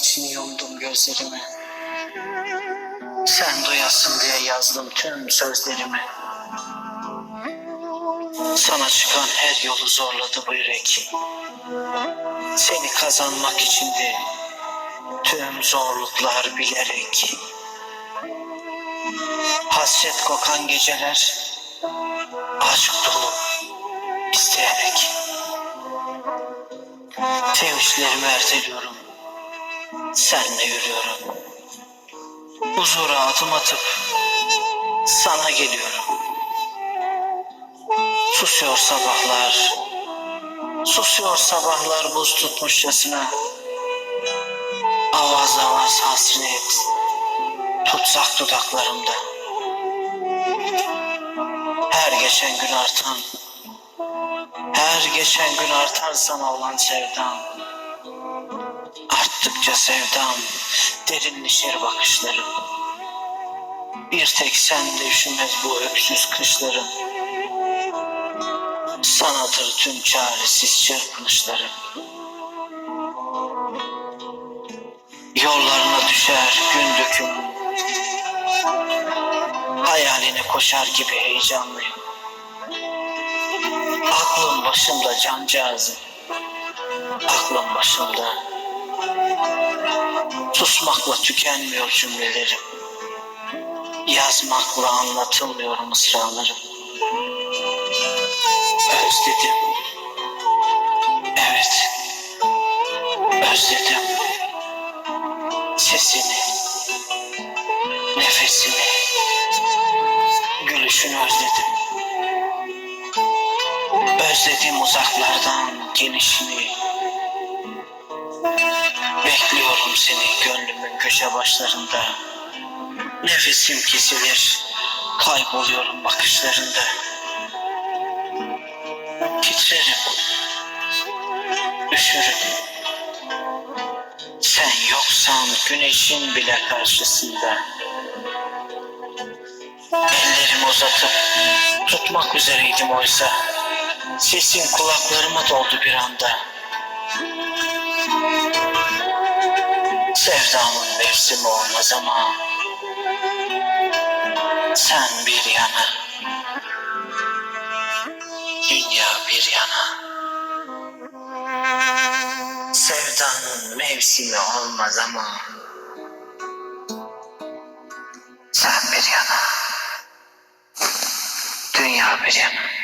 için yumdum gözlerimi. Sen duyasın diye yazdım tüm sözlerimi. Sana çıkan her yolu zorladı bu yürek. Seni kazanmak içindi tüm zorluklar bilerek. Hasret kokan geceler, aşk dolu isteyerek. Sevinçlerimi erteliyorum, senle yürüyorum. Huzura adım atıp sana geliyorum. Susuyor sabahlar, susuyor sabahlar buz tutmuşçasına. Avaz avaz hasret, tutsak dudaklarımda. Her geçen gün artan, her geçen gün artar sana olan sevdam. Arttıkça sevdam, derinleşir bakışlarım. Bir tek sen de üşümez bu öksüz kışlarım. Sanadır tüm çaresiz çırpınışlarım. Yollarına düşer gün döküm. Hayaline koşar gibi heyecanlıyım. Aklım başımda cancağızım. Aklım başımda. Susmakla tükenmiyor cümlelerim. Yazmakla anlatılmıyor mısralarım. Özledim. Evet. Özledim. Sesini. Nefesini. Gülüşünü özledim. Özledim uzaklardan gelişini. Bekliyorum seni gönlümün köşe başlarında. Nefesim kesilir, kayboluyorum bakışlarında. Titrerim, üşürüm. Sen yoksan güneşin bile karşısında. Ellerimi uzatıp tutmak üzereydim oysa. Sesin kulaklarıma doldu bir anda. Sevdamın mevsimi olmaz ama sen bir yana, dünya bir yana. Sevdanın mevsimi olmaz ama sen bir yana, dünya bir yana.